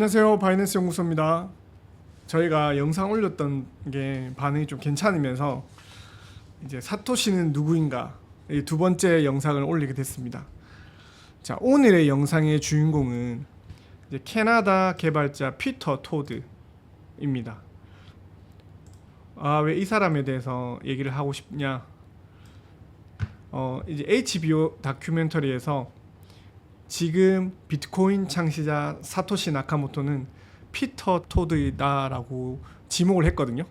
안녕하세요 바이낸스 연구소입니다. 저희가 영상 올렸던 게 반응이 좀 괜찮으면서 이제 사토시는 누구인가 이두 번째 영상을 올리게 됐습니다. 자 오늘의 영상의 주인공은 이제 캐나다 개발자 피터 토드입니다. 아 왜 이 사람에 대해서 얘기를 하고 싶냐? 어 이제 HBO 다큐멘터리에서 지금 비트코인 창시자 사토시 나카모토는 피터 토드이다라고 지목을 했거든요.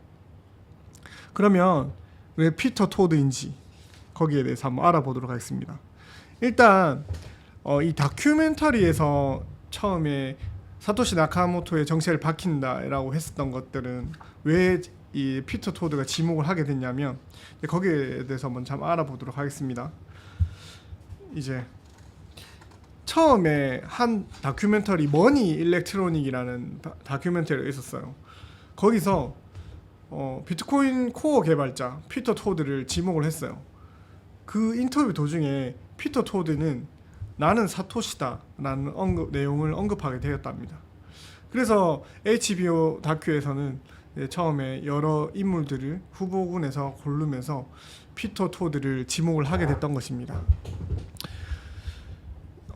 그러면 왜 피터 토드인지 거기에 대해서 한번 알아보도록 하겠습니다. 일단 어, 이 다큐멘터리에서 처음에 사토시 나카모토의 정체를 밝힌다라고 했었던 것들은 왜 이 피터 토드가 지목을 하게 됐냐면 거기에 대해서 한번 좀 알아보도록 하겠습니다. 이제 처음에 한 다큐멘터리 머니 일렉트로닉이라는 다- 다큐멘터리가 있었어요. 거기서 어, 비트코인 코어 개발자 피터 토드를 지목을 했어요. 그 인터뷰 도중에 피터 토드는 나는 사토시다라는 언급, 내용을 언급하게 되었답니다. 그래서 HBO 다큐에서는 처음에 여러 인물들을 후보군에서 고르면서 피터 토드를 지목을 하게 됐던 것입니다.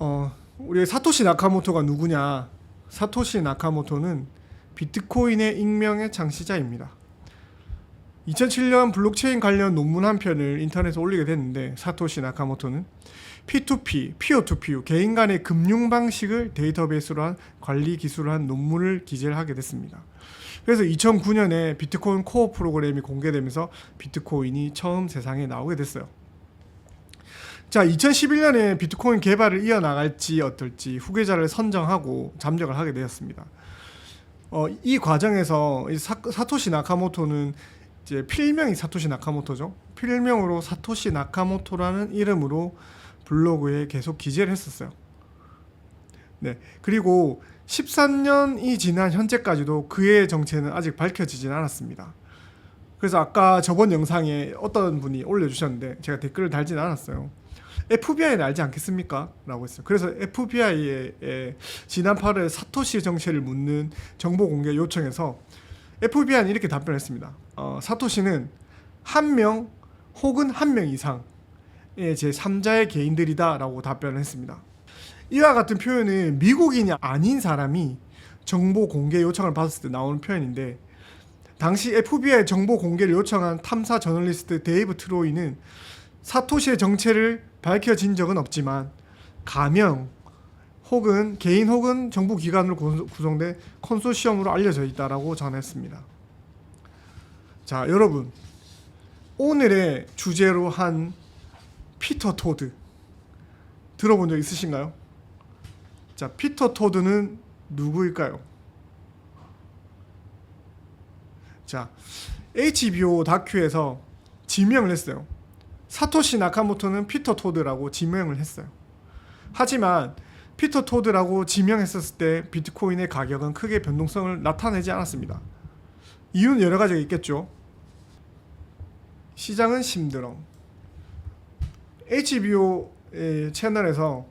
어, 우리 사토시 나카모토가 누구냐? 사토시 나카모토는 비트코인의 익명의 창시자입니다. 2007년 블록체인 관련 논문 한 편을 인터넷에 올리게 됐는데 사토시 나카모토는 P2P, P2P, 개인 간의 금융 방식을 데이터베이스로 한 관리 기술을 한 논문을 기재를 하게 됐습니다. 그래서 2009년에 비트코인 코어 프로그램이 공개되면서 비트코인이 처음 세상에 나오게 됐어요. 자, 2011년에 비트코인 개발을 이어나갈지 어떨지 후계자를 선정하고 잠적을 하게 되었습니다. 어, 이 과정에서 이 사, 사토시 나카모토는 이제 필명이 사토시 나카모토죠. 필명으로 사토시 나카모토라는 이름으로 블로그에 계속 기재를 했었어요. 네. 그리고 13년이 지난 현재까지도 그의 정체는 아직 밝혀지진 않았습니다. 그래서 아까 저번 영상에 어떤 분이 올려주셨는데 제가 댓글을 달진 않았어요. FBI는 알지 않겠습니까? 라고 했어요. 그래서 FBI에 지난 8월 사토시 정체를 묻는 정보 공개 요청에서 FBI는 이렇게 답변했습니다. 어, 사토시는 한 명 혹은 한 명 이상의 제 3자의 개인들이다 라고 답변을 했습니다. 이와 같은 표현은 미국인이 아닌 사람이 정보 공개 요청을 받았을 때 나오는 표현인데 당시 FBI 정보 공개를 요청한 탐사 저널리스트 데이브 트로이는 사토시의 정체를 밝혀진 적은 없지만 가명 혹은 개인 혹은 정부 기관으로 구- 구성된 컨소시엄으로 알려져 있다라고 전했습니다. 자, 여러분 오늘의 주제로 한 피터 토드 들어본 적 있으신가요? 자, 피터 토드는 누구일까요? 자, HBO 다큐에서 지명을 했어요. 사토시 나카모토는 피터 토드라고 지명을 했어요. 하지만 피터 토드라고 지명했었을 때 비트코인의 가격은 크게 변동성을 나타내지 않았습니다. 이유는 여러 가지가 있겠죠. 시장은 심드렁. HBO의 채널에서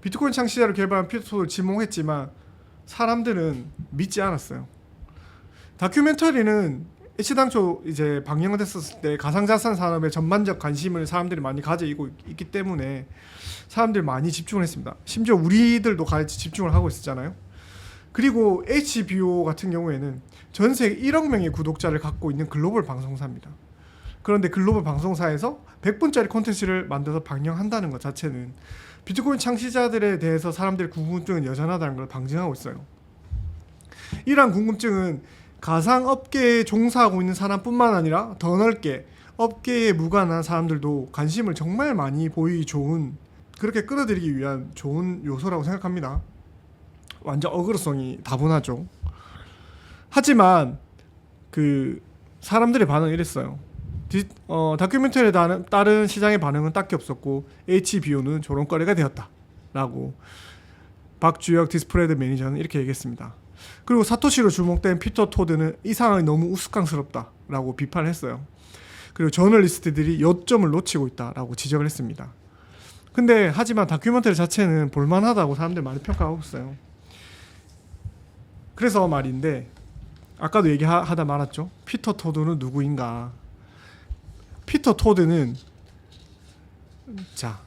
비트코인 창시자로 개발한 피터 토드를 지목했지만 사람들은 믿지 않았어요. 다큐멘터리는 애시당초 이제 방영됐었을 때 가상자산 산업에 전반적 관심을 사람들이 많이 가지고 있 기 때문에 사람들이 많이 집중을 했습니다. 심지어 우리들도 같이 집중을 하고 있었잖아요. 그리고 HBO 같은 경우에는 전 세계 1억 명의 구독자를 갖고 있는 글로벌 방송사입니다. 그런데 글로벌 방송사에서 100분짜리 콘텐츠를 만들어서 방영한다는 것 자체는 비트코인 창시자들에 대해서 사람들의 궁금증은 여전하다는 걸 방증하고 있어요. 이러한 궁금증은 가상 업계에 종사하고 있는 사람뿐만 아니라 더 넓게 업계에 무관한 사람들도 관심을 정말 많이 보이기 좋은 그렇게 끌어들이기 위한 좋은 요소라고 생각합니다. 완전 어그로성이 다분하죠. 하지만 그 사람들의 반응은 이랬어요. 디, 어, 다큐멘터리에 따른, 따른 시장의 반응은 딱히 없었고 HBO는 조롱거리가 되었다 라고 박주혁 디스프레드 매니저는 이렇게 얘기했습니다. 그리고 사토시로 주목된 피터 토드는 이 상황이 너무 우스꽝스럽다라고 비판을 했어요. 그리고 저널리스트들이 요점을 놓치고 있다라고 지적을 했습니다. 근데 하지만 다큐멘터리 자체는 볼만하다고 사람들 많이 평가하고 있어요. 그래서 말인데 아까도 얘기하다 말았죠. 피터 토드는 누구인가? 피터 토드는 자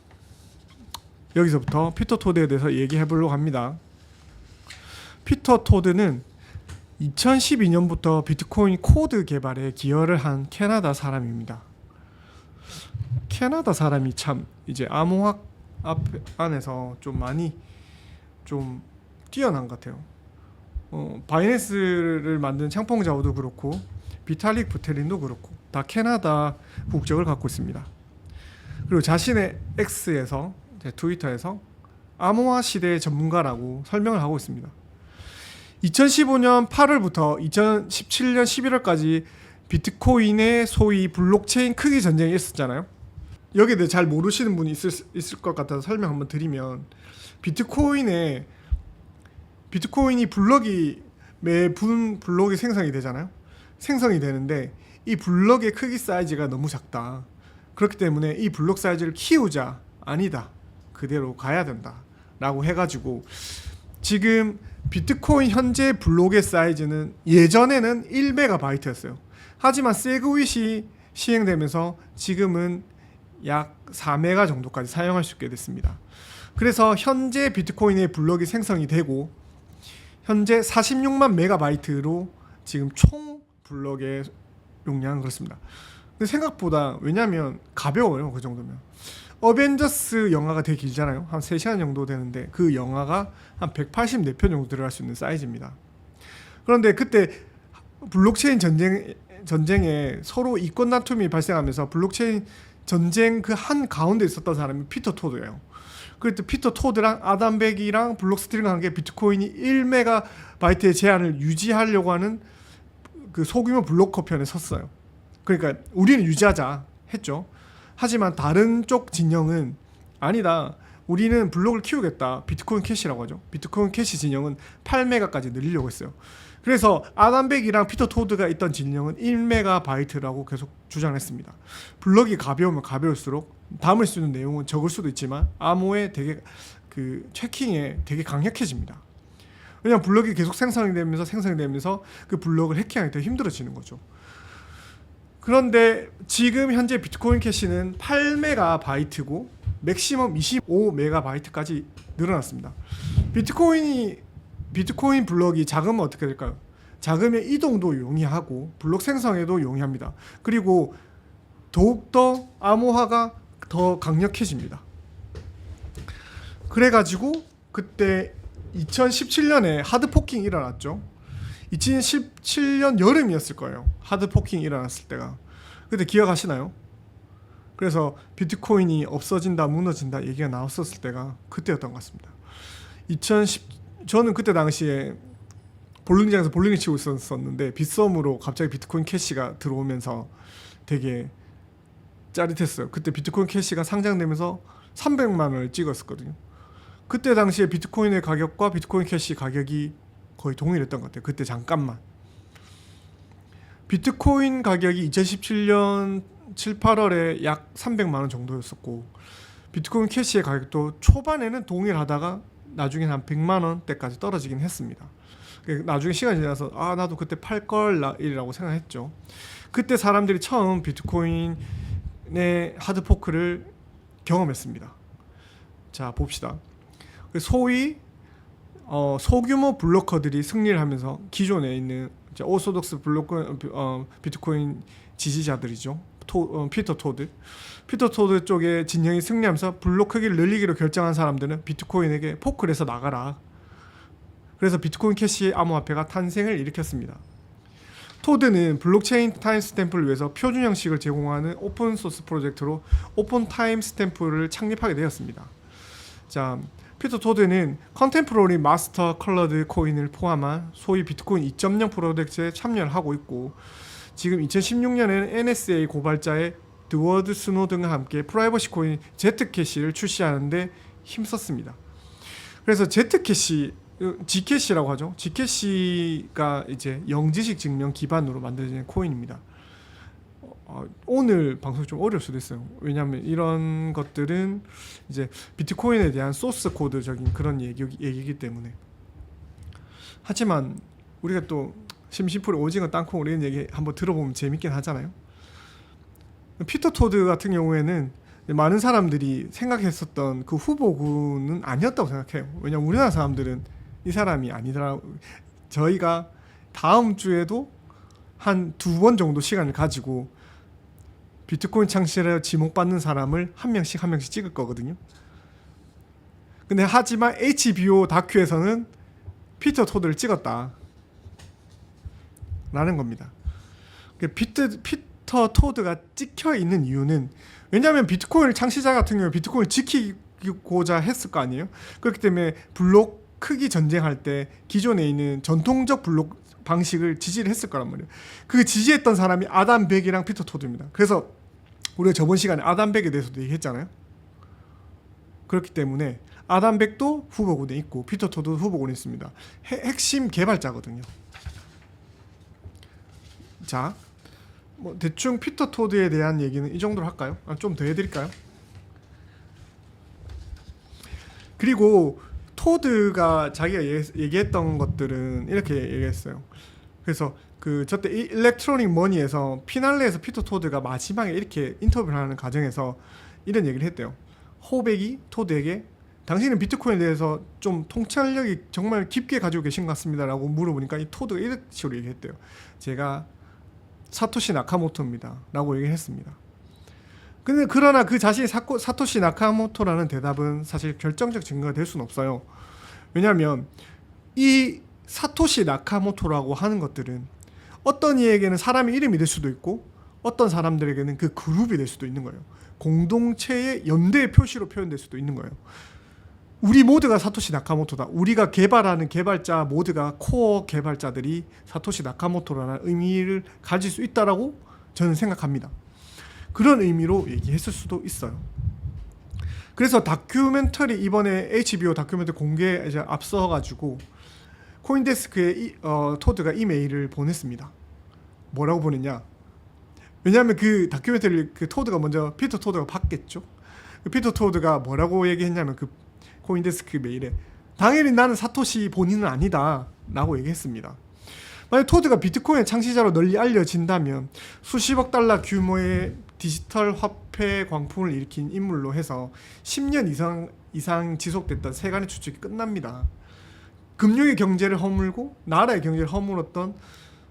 여기서부터 피터 토드에 대해서 얘기해 보려고 합니다. 피터 토드는 2012년부터 비트코인 코드 개발에 기여를 한 캐나다 사람입니다. 캐나다 사람이 참 이제 암호학 앞 안에서 좀 많이 좀 뛰어난 것 같아요. 어, 바이낸스를 만든 창펑자오도 그렇고 비탈릭 부테린도 그렇고 다 캐나다 국적을 갖고 있습니다. 그리고 자신의 X에서 트위터에서 암호화 시대의 전문가라고 설명을 하고 있습니다. 2015년 8월부터 2017년 11월까지 비트코인의 소위 블록체인 크기 전쟁이 있었잖아요. 여기에 대해 잘 모르시는 분이 있을, 수- 있을 것 같아서 설명 한번 드리면 비트코인의 비트코인이 블럭이 매분 블럭이 생성이 되잖아요. 생성이 되는데 이 블럭의 크기 사이즈가 너무 작다. 그렇기 때문에 이 블록 사이즈를 키우자 아니다. 그대로 가야 된다 라고 해가지고 지금 비트코인 현재 블록의 사이즈는 예전에는 1메가바이트였어요. 하지만 세그윗이 시행되면서 지금은 약 4메가 정도까지 사용할 수 있게 됐습니다. 그래서 현재 비트코인의 블록이 생성이 되고 현재 46만 메가바이트로 지금 총 블록의 용량은 그렇습니다. 근데 생각보다 왜냐면 가벼워요 그 정도면 어벤져스 영화가 되게 길잖아요 한 3시간 정도 되는데 그 영화가 한 184편 정도 들어갈 수 있는 사이즈입니다 그런데 그때 블록체인 전쟁 전쟁에 서로 이권 다툼이 발생하면서 블록체인 전쟁 그 한 가운데 있었던 사람이 피터 토드예요. 그때 피터 토드랑 아담 백이랑 블록스트링과 함께 비트코인이 1메가 바이트의 제한을 유지하려고 하는 그 소규모 블록커 편에 섰어요. 그러니까 우리는 유지하자 했죠. 하지만 다른 쪽 진영은 아니다. 우리는 블록을 키우겠다. 비트코인 캐시라고 하죠. 비트코인 캐시 진영은 8메가까지 늘리려고 했어요. 그래서 아담백이랑 피터 토드가 있던 진영은 1메가 바이트라고 계속 주장했습니다. 블럭이 가벼우면 가벼울수록 담을 수 있는 내용은 적을 수도 있지만 암호에 되게 그 체킹에 되게 강력해집니다. 왜냐하면 블럭이 계속 생성이 되면서 생성이 되면서 그 블럭을 해킹하기 더 힘들어지는 거죠. 그런데 지금 현재 비트코인 캐시는 8메가바이트고 맥시멈 25메가바이트까지 늘어났습니다. 비트코인이 비트코인 블럭이 작으면 어떻게 될까요? 작으면 이동도 용이하고 블록 생성에도 용이합니다. 그리고 더욱더 암호화가 더 강력해집니다. 그래가지고 그때 2017년에 하드 포킹 일어났죠. 2017년 여름이었을 거예요. 하드 포킹 일어났을 때가. 그때 기억하시나요? 그래서 비트코인이 없어진다, 무너진다 얘기가 나왔었을 때가 그때였던 것 같습니다. 2010 저는 그때 당시에 볼링장에서 볼링을 치고 있었는데 빗썸으로 갑자기 비트코인 캐시가 들어오면서 되게 짜릿했어요. 그때 비트코인 캐시가 상장되면서 300만 원을 찍었었거든요. 그때 당시에 비트코인의 가격과 비트코인 캐시 가격이 거의 동일했던 것 같아요. 그때 잠깐만. 비트코인 가격이 2017년 7, 8월에 약 300만 원 정도였었고 비트코인 캐시의 가격도 초반에는 동일하다가 나중에 한 100만 원대까지 떨어지긴 했습니다. 그 나중에 시간이 지나서 아 나도 그때 팔 걸이라고 생각했죠. 그때 사람들이 처음 비트코인의 하드 포크를 경험했습니다. 자 봅시다. 그 소위 어, 소규모 블로커들이 승리를 하면서 기존에 있는 이제 오소독스 블로커 어, 비트코인 지지자들이죠. 토, 어, 피터 토드. 피터 토드 쪽에 진영이 승리하면서 블록 크기를 늘리기로 결정한 사람들은 비트코인에게 포크를 해서 나가라. 그래서 비트코인 캐시의 암호화폐가 탄생을 일으켰습니다. 토드는 블록체인 타임 스탬프를 위해서 표준 형식을 제공하는 오픈 소스 프로젝트로 오픈 타임 스탬프를 창립하게 되었습니다. 자, 피터 토드는 컨템포러리 마스터 컬러드 코인을 포함한 소위 비트코인 2.0 프로젝트에 참여를 하고 있고 지금 2016년에는 NSA 고발자의 드워드 스노 등과 함께 프라이버시 코인 제트캐시를 출시하는데 힘썼습니다. 그래서 제트캐시 G캐시라고 하죠. G캐시가 이제 영지식 증명 기반으로 만들어진 코인입니다. 어, 오늘 방송이 좀 어려울 수도 있어요. 왜냐하면 이런 것들은 이제 비트코인에 대한 소스 코드적인 그런 얘기, 얘기이기 때문에. 하지만 우리가 또 심심풀이 오징어 땅콩 이런 얘기 한번 들어보면 재밌긴 하잖아요. 피터 토드 같은 경우에는 많은 사람들이 생각했었던 그 후보군은 아니었다고 생각해요. 왜냐면 우리나라 사람들은 이 사람이 아니더라. 저희가 다음 주에도 한 두 번 정도 시간을 가지고 비트코인 창시를 지목받는 사람을 한 명씩 한 명씩 찍을 거거든요. 근데 하지만 HBO 다큐에서는 피터 토드를 찍었다. 라는 겁니다. 그 피트, 피터 토드가 찍혀 있는 이유는 왜냐하면 비트코인 창시자 같은 경우 비트코인을 지키고자 했을 거 아니에요. 그렇기 때문에 블록 크기 전쟁할 때 기존에 있는 전통적 블록 방식을 지지를 했을 거란 말이에요. 그 지지했던 사람이 아담 백이랑 피터 토드입니다. 그래서 우리가 저번 시간에 아담 백에 대해서도 얘기했잖아요. 그렇기 때문에 아담 백도 후보군에 있고 피터 토도 후보군에 있습니다. 해- 핵심 개발자거든요. 자, 뭐 대충 피터 토드에 대한 얘기는 이 정도로 할까요? 아, 좀 더 해드릴까요? 그리고 토드가 자기가 얘- 얘기 했던 것들은 이렇게 얘기했어요. 그래서 그 저때 이 일렉트로닉 머니에서 피날레에서 피터 토드가 마지막에 이렇게 인터뷰를 하는 과정에서 이런 얘기를 했대요. 호백이 토드에게 당신은 비트코인에 대해서 좀 통찰력이 정말 깊게 가지고 계신 것 같습니다라고 물어보니까 이 토드가 이런 식으로 얘기했대요. 제가 사토시 나카모토입니다라고 얘기했습니다. 근데 그러나 그 자신이 사코, 사토시 나카모토라는 대답은 사실 결정적 증거가 될 수는 없어요. 왜냐하면 이 사토시 나카모토라고 하는 것들은 어떤 이에게는 사람의 이름이 될 수도 있고 어떤 사람들에게는 그 그룹이 될 수도 있는 거예요. 공동체의 연대의 표시로 표현될 수도 있는 거예요. 우리 모두가 사토시 나카모토다. 우리가 개발하는 개발자 모두가 코어 개발자들이 사토시 나카모토라는 의미를 가질 수 있다라고 저는 생각합니다. 그런 의미로 얘기했을 수도 있어요. 그래서 다큐멘터리 이번에 HBO 다큐멘터리 공개 이제 앞서 가지고 코인데스크에 이, 어, 토드가 이메일을 보냈습니다. 뭐라고 보냈냐? 왜냐하면 그 다큐멘터리 그 토드가 먼저 피터 토드가 봤겠죠. 그 피터 토드가 뭐라고 얘기했냐면 그 코인데스크 메일에 당연히 나는 사토시 본인은 아니다라고 얘기했습니다. 만약 토드가 비트코인 창시자로 널리 알려진다면 수십억 달러 규모의 디지털 화폐 광풍을 일으킨 인물로 해서 10년 이상 이상 지속됐던 세간의 추측이 끝납니다. 금융의 경제를 허물고 나라의 경제를 허물었던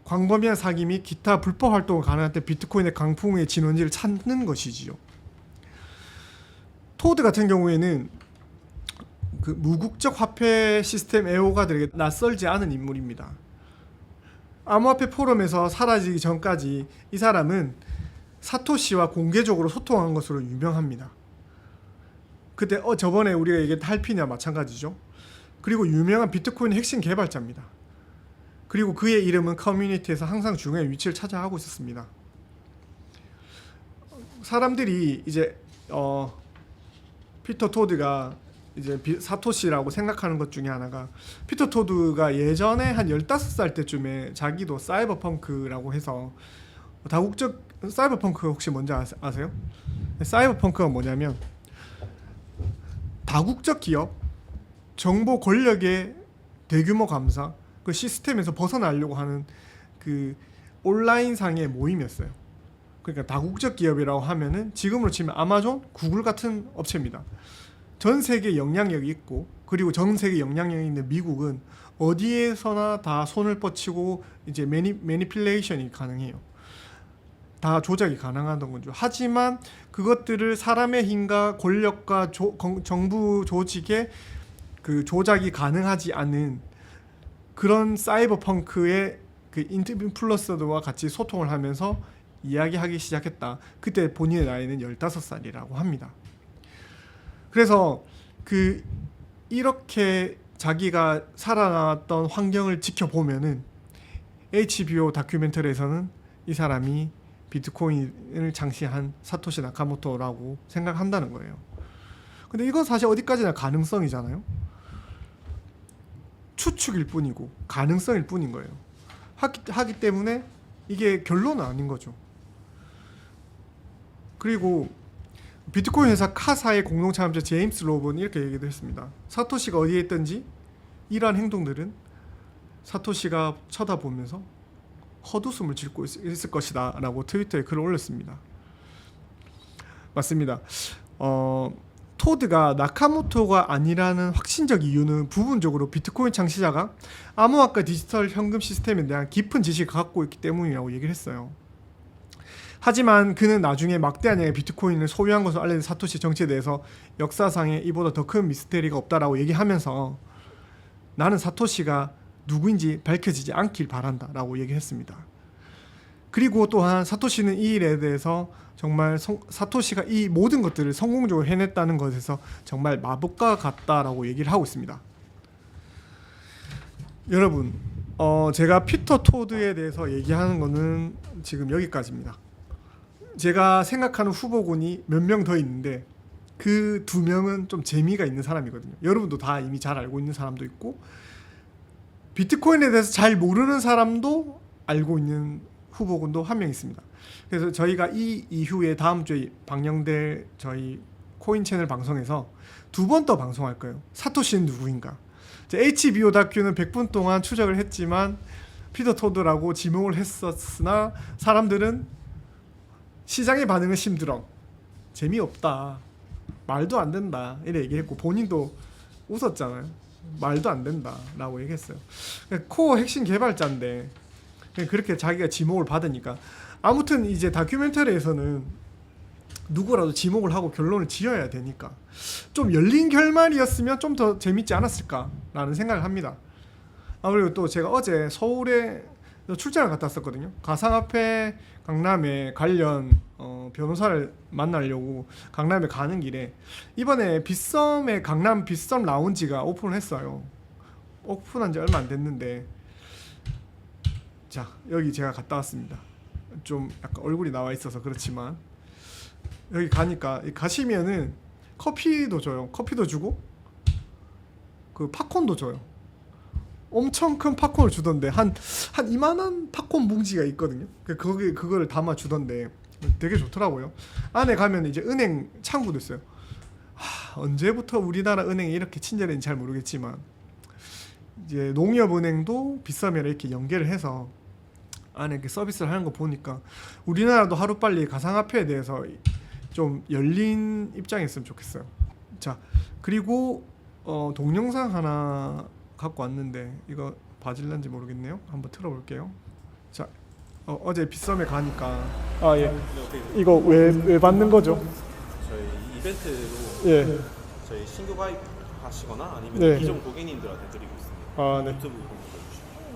광범위한 사기 및 기타 불법 활동을 가능할 때 비트코인의 강풍의 진원지를 찾는 것이지요. 토드 같은 경우에는 그 무국적 화폐 시스템 애호가들에게 낯설지 않은 인물입니다. 암호화폐 포럼에서 사라지기 전까지 이 사람은 사토시와 공개적으로 소통한 것으로 유명합니다. 그때 어 저번에 우리가 얘기했던 할피냐 마찬가지죠. 그리고 유명한 비트코인 핵심 개발자입니다. 그리고 그의 이름은 커뮤니티에서 항상 중요한 위치를 차지하고 있었습니다. 사람들이 이제 어 피터 토드가 이제 비- 사토시라고 생각하는 것 중에 하나가 피터 토드가 예전에 한 15살 때쯤에 자기도 사이버펑크라고 해서 다국적 사이버펑크 혹시 뭔지 아세- 아세요? 사이버펑크가 뭐냐면 다국적 기업 정보 권력의 대규모 감사 그 시스템에서 벗어나려고 하는 그 온라인 상의 모임이었어요. 그러니까 다국적 기업이라고 하면은 지금으로 치면 아마존, 구글 같은 업체입니다. 전 세계 영향력이 있고 그리고 전 세계 영향력이 있는 미국은 어디에서나 다 손을 뻗치고 이제 매니 매니필레이션이 가능해요. 다 조작이 가능하던 거죠. 하지만 그것들을 사람의 힘과 권력과 조- 건- 정부 조직의 그 조작이 가능하지 않은 그런 사이버펑크의 그 인플루언서들과 같이 소통을 하면서 이야기하기 시작했다. 그때 본인의 나이는 15살이라고 합니다. 그래서 그 이렇게 자기가 살아나왔던 환경을 지켜보면은 HBO 다큐멘터리에서는 이 사람이 비트코인을 창시한 사토시 나카모토라고 생각한다는 거예요. 근데 이건 사실 어디까지나 가능성이잖아요. 추측일 뿐이고 가능성일 뿐인 거예요. 하기, 하기 때문에 이게 결론은 아닌 거죠. 그리고 비트코인 회사 카사의 공동 창업자 제임스 로브는 이렇게 얘기도 했습니다. 사토시가 어디에 있든지 이러한 행동들은 사토시가 쳐다보면서 헛웃음을 짓고 있, 있을 것이다 라고 트위터에 글을 올렸습니다. 맞습니다. 어, 토드가 나카모토가 아니라는 확신적 이유는 부분적으로 비트코인 창시자가 암호화과 디지털 현금 시스템에 대한 깊은 지식을 갖고 있기 때문이라고 얘기를 했어요. 하지만 그는 나중에 막대한 양의 비트코인을 소유한 것으로 알려진 사토시 정치에 대해서 역사상에 이보다 더 큰 미스테리가 없다라고 얘기하면서 나는 사토시가 누구인지 밝혀지지 않길 바란다라고 얘기했습니다. 그리고 또한 사토시는 이 일에 대해서 정말 성, 사토시가 이 모든 것들을 성공적으로 해냈다는 것에서 정말 마법과 같다라고 얘기를 하고 있습니다. 여러분, 어, 제가 피터 토드에 대해서 얘기하는 거는 지금 여기까지입니다. 제가 생각하는 후보군이 몇 명 더 있는데 그 두 명은 좀 재미가 있는 사람이거든요. 여러분도 다 이미 잘 알고 있는 사람도 있고 비트코인에 대해서 잘 모르는 사람도 알고 있는 후보군도 한 명 있습니다. 그래서 저희가 이 이후에 다음 주에 방영될 저희 코인 채널 방송에서 두 번 더 방송할 거예요. 사토시는 누구인가? HBO 다큐는 100분 동안 추적을 했지만 피터 토드라고 지목을 했었으나 사람들은 시장의 반응은 심드렁 재미없다 말도 안 된다 이래 얘기했고 본인도 웃었잖아요 말도 안 된다라고 얘기했어요 코어 핵심 개발자인데 그렇게 자기가 지목을 받으니까 아무튼 이제 다큐멘터리에서는 누구라도 지목을 하고 결론을 지어야 되니까 좀 열린 결말이었으면 좀 더 재밌지 않았을까라는 생각을 합니다. 아 그리고 또 제가 어제 서울에 출장을 갔다 왔었거든요. 가상화폐 강남에 관련 어, 변호사를 만나려고 강남에 가는 길에 이번에 빗썸의 강남 빗썸 라운지가 오픈을 했어요. 오픈한 지 얼마 안 됐는데 자 여기 제가 갔다 왔습니다. 좀 약간 얼굴이 나와 있어서 그렇지만 여기 가니까 가시면은 커피도 줘요. 커피도 주고 그 팝콘도 줘요. 엄청 큰 팝콘을 주던데 한 한 이만한 팝콘 뭉치가 있거든요. 그 거기 그거를 담아 주던데 되게 좋더라고요. 안에 가면 이제 은행 창구도 있어요. 하, 언제부터 우리나라 은행이 이렇게 친절했는지 잘 모르겠지만 이제 농협은행도 빗썸이랑 이렇게 연계를 해서 안에 이렇게 서비스를 하는 거 보니까 우리나라도 하루 빨리 가상화폐에 대해서 좀 열린 입장이었으면 좋겠어요. 자 그리고 어, 동영상 하나 갖고 왔는데 이거 봐질란지 모르겠네요. 한번 틀어볼게요. 자 어, 어제 빗썸에 가니까 아 예. 이거 왜 왜 받는 거죠? 저희 이벤트로 예. 저희 신규 가입하시거나 아니면 네. 기존 고객님들한테 드리고 있습니다. 아 네. 유튜브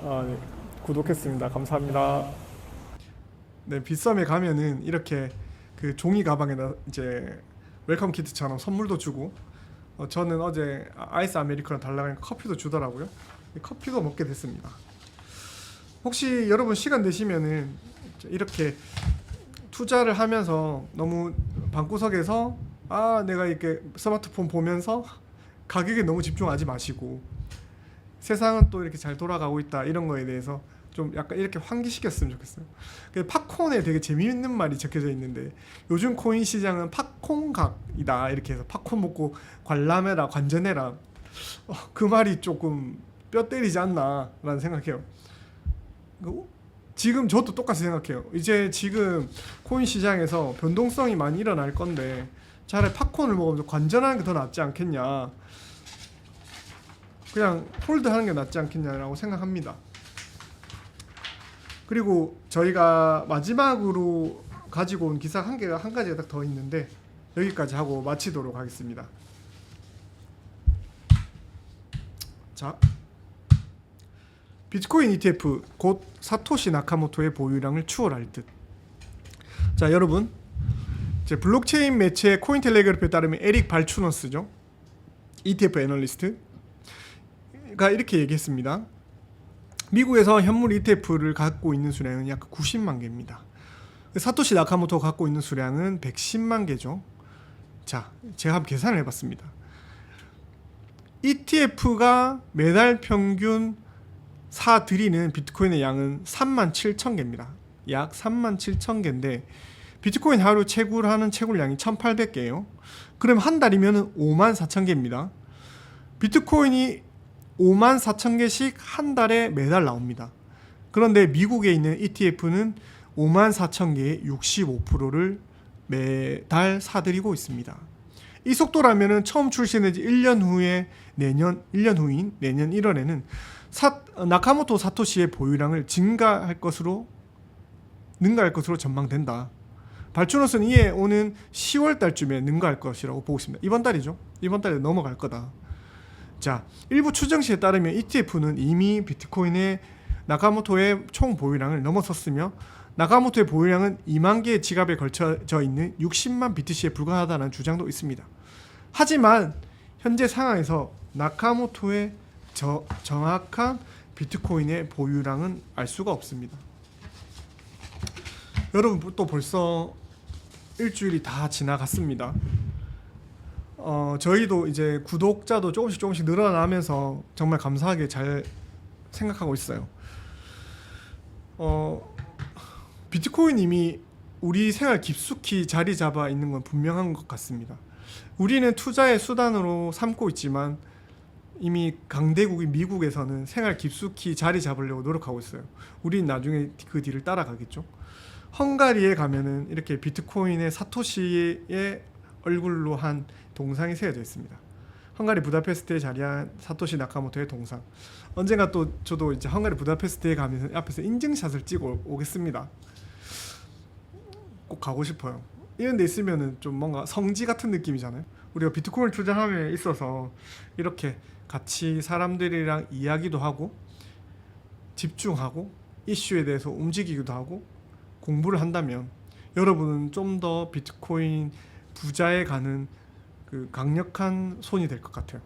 아, 네. 구독했습니다. 감사합니다. 네, 빗썸에 가면은 이렇게 그 종이 가방에다 이제 웰컴 키트처럼 선물도 주고 어, 저는 어제 아이스 아메리카노 달라고 커피도 주더라고요. 이 커피도 먹게 됐습니다. 혹시 여러분 시간 되시면은 이렇게 투자를 하면서 너무 방구석에서 아 내가 이렇게 스마트폰 보면서 가격에 너무 집중하지 마시고 세상은 또 이렇게 잘 돌아가고 있다 이런 거에 대해서 좀 약간 이렇게 환기시켰으면 좋겠어요. 그 팝콘에 되게 재미있는 말이 적혀져 있는데 요즘 코인 시장은 팝콘각이다 이렇게 해서 팝콘 먹고 관람해라 관전해라 어, 그 말이 조금 뼈 때리지 않나라는 생각해요. 그 지금 저도 똑같이 생각해요. 이제 지금 코인 시장에서 변동성이 많이 일어날 건데 차라리 팝콘을 먹으면서 관전하는 게 더 낫지 않겠냐. 그냥 홀드하는 게 낫지 않겠냐라고 생각합니다. 그리고 저희가 마지막으로 가지고 온 기사 한 개가 한 가지가 딱 더 있는데 여기까지 하고 마치도록 하겠습니다. 자, 비트코인 ETF 곧 사토시 나카모토의 보유량을 추월할 듯. 자, 여러분, 이제 블록체인 매체 코인텔레그래프에 따르면 에릭 발추너스죠. ETF 애널리스트. 가 이렇게 얘기했습니다. 미국에서 현물 ETF를 갖고 있는 수량은 약 90만 개입니다. 사토시 나카모토가 갖고 있는 수량은 110만 개죠. 자, 제가 한번 계산을 해봤습니다. ETF가 매달 평균 사들이는 비트코인의 양은 3만 7천 개입니다. 약 3만 7천 개인데 비트코인 하루 채굴하는 채굴량이 1,800개예요. 그럼 한 달이면 5만 4천 개입니다. 비트코인이 5만 4천 개씩 한 달에 매달 나옵니다. 그런데 미국에 있는 ETF는 5만 4천 개의 65%를 매달 사들이고 있습니다. 이 속도라면은 처음 출시된 지 1년 후에 내년 1년 후인 내년 1월에는 사, 나카모토 사토시의 보유량을 증가할 것으로 능가할 것으로 전망된다. 발주노스는 이에 오는 10월 달쯤에 능가할 것이라고 보고 있습니다. 이번 달이죠. 이번 달에 넘어갈 거다. 자, 일부 추정시에 따르면 ETF는 이미 비트코인의 나카모토의 총 보유량을 넘어섰으며 나카모토의 보유량은 2만 개의 지갑에 걸쳐져 있는 60만 BTC에 불과하다는 주장도 있습니다. 하지만 현재 상황에서 나카모토의 저, 정확한 비트코인의 보유량은 알 수가 없습니다. 여러분 또 벌써 일주일이 다 지나갔습니다. 어, 저희도 이제 구독자도 조금씩 조금씩 늘어나면서 정말 감사하게 잘 생각하고 있어요. 어, 비트코인 이미 우리 생활 깊숙이 자리 잡아 있는 건 분명한 것 같습니다. 우리는 투자의 수단으로 삼고 있지만 이미 강대국인 미국에서는 생활 깊숙이 자리 잡으려고 노력하고 있어요. 우린 나중에 그 뒤를 따라가겠죠. 헝가리에 가면은 이렇게 비트코인의 사토시의 얼굴로 한 동상이 세워져 있습니다. 헝가리 부다페스트에 자리한 사토시 나카모토의 동상. 언젠가 또 저도 이제 헝가리 부다페스트에 가면서 앞에서 인증샷을 찍어 오겠습니다. 꼭 가고 싶어요. 이런 데 있으면은 좀 뭔가 성지 같은 느낌이잖아요. 우리가 비트코인 투자함에 있어서 이렇게 같이 사람들이랑 이야기도 하고 집중하고 이슈에 대해서 움직이기도 하고 공부를 한다면 여러분은 좀 더 비트코인 부자에 가는 그 강력한 손이 될 것 같아요.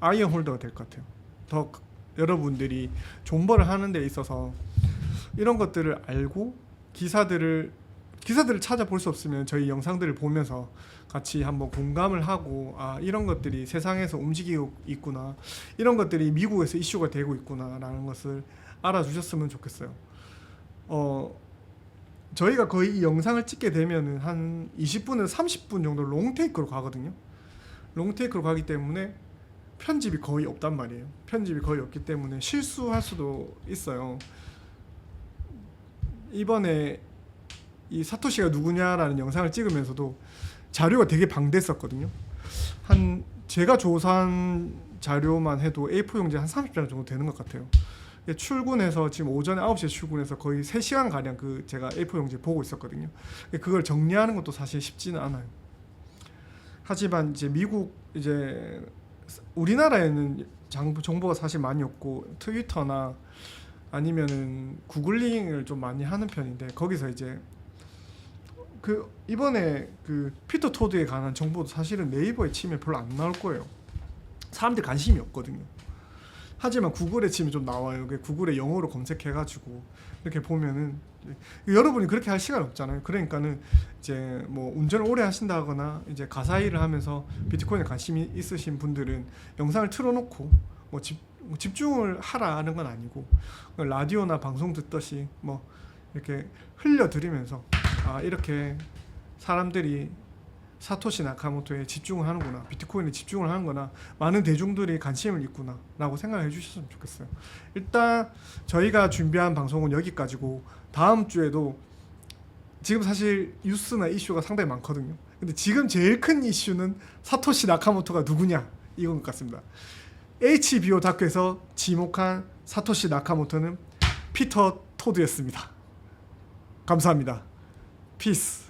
아이언 홀더가 될 것 같아요. 더 여러분들이 존버를 하는 데 있어서 이런 것들을 알고 기사들을 기사들을 찾아볼 수 없으면 저희 영상들을 보면서 같이 한번 공감을 하고 아 이런 것들이 세상에서 움직이고 있구나 이런 것들이 미국에서 이슈가 되고 있구나라는 것을 알아주셨으면 좋겠어요. 어 저희가 거의 이 영상을 찍게 되면은 한 20분에서 30분 정도 롱테이크로 가거든요. 롱테이크로 가기 때문에 편집이 거의 없단 말이에요. 편집이 거의 없기 때문에 실수할 수도 있어요. 이번에 이 사토시가 누구냐라는 영상을 찍으면서도 자료가 되게 방대했었거든요. 한 제가 조사한 자료만 해도 A4 용지 한 30장 정도 되는 것 같아요. 예, 출근해서 지금 오전에 9시에 출근해서 거의 3시간 가량 그 제가 A4 용지 보고 있었거든요. 예, 그걸 정리하는 것도 사실 쉽지는 않아요. 하지만 이제 미국 이제 우리나라에는 장- 정보가 사실 많이 없고 트위터나 아니면은 구글링을 좀 많이 하는 편인데 거기서 이제 그 이번에 그 피터 토드에 관한 정보도 사실은 네이버에 치면 별로 안 나올 거예요. 사람들이 관심이 없거든요. 하지만 구글에 치면 좀 나와요. 그 구글에 영어로 검색해가지고 이렇게 보면은 여러분이 그렇게 할 시간 없잖아요. 그러니까는 이제 뭐 운전을 오래 하신다거나 이제 가사 일을 하면서 비트코인에 관심이 있으신 분들은 영상을 틀어놓고 뭐 집, 집중을 하라는 건 아니고 라디오나 방송 듣듯이 뭐 이렇게 흘려드리면서 아 이렇게 사람들이 사토시 나카모토에 집중을 하는구나 비트코인에 집중을 하는구나 많은 대중들이 관심을 있구나 라고 생각해 주셨으면 좋겠어요. 일단 저희가 준비한 방송은 여기까지고 다음 주에도 지금 사실 뉴스나 이슈가 상당히 많거든요. 근데 지금 제일 큰 이슈는 사토시 나카모토가 누구냐 이건 것 같습니다. HBO 다큐에서 지목한 사토시 나카모토는 피터 토드였습니다. 감사합니다. 피스